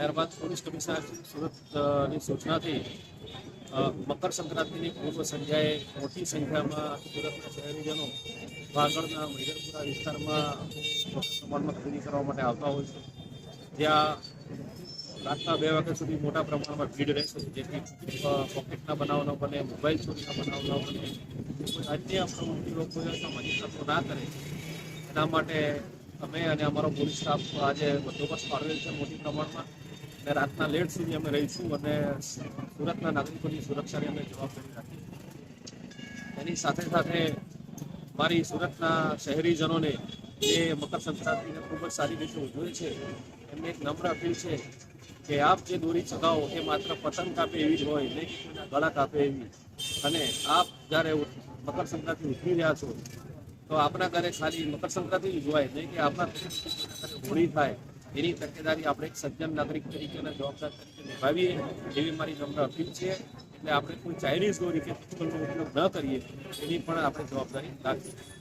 ત્યારબાદ police commissioner સુરતની સૂચનાથી મકર સંક્રાંતિની પૂર્વ સંધ્યાએ મોટી સંખ્યામાં સુરતના શહેરીજનો વાગડના મૈદરપુરા વિસ્તારમાં પ્રમાણમાં ખરીદી કરવા માટે આવતા હોય છે. જ્યાં રાતના બે વાગ્યા સુધી મોટા પ્રમાણમાં ભીડ રહેશે જેથી પોકેટના બનાવ ન બને, મોબાઈલ ચોરીના બનાવ ન બને, કોઈ અન્ય પ્રવૃત્તિ લોકો સામાજિક તત્વો ના કરે, એના માટે અમે અને અમારો પોલીસ સ્ટાફ આજે બંદોબસ્ત પાડવેલ છે મોટી પ્રમાણમાં. અને રાતના લેટ સુધી અમે રહીશું અને સુરતના નાગરિકોની સુરક્ષાની અમે જવાબદારી રાખીશું એની સાથે સાથે મારી સુરતના શહેરીજનોને જે મકર સંક્રાંતિને ખૂબ જ સારી રીતે ઉજવે છે, એમને એક નમ્ર અપીલ છે કે આપ જે દોરી ચગાવો એ માત્ર પતંગ કાપે એવી જ હોય, નહીં ગળા કાપે એવી. અને આપ જ્યારે મકર સંક્રાંતિ ઉજવી રહ્યા છો, તો આપણા ઘરે ખાલી મકર સંક્રાંતિ ઉજવાય નહીં કે આપણા હોળી થાય. એની તકેદારી આપણે એક સજ્જન નાગરિક તરીકે અને જવાબદાર તરીકે નિભાવીએ એવી મારી નમ્ર અપીલ છે. એટલે આપણે કોઈ ચાઇનીઝ દોરી કે પિસ્તોલનો ઉપયોગ ન કરીએ એની પણ આપણે જવાબદારી રાખીએ.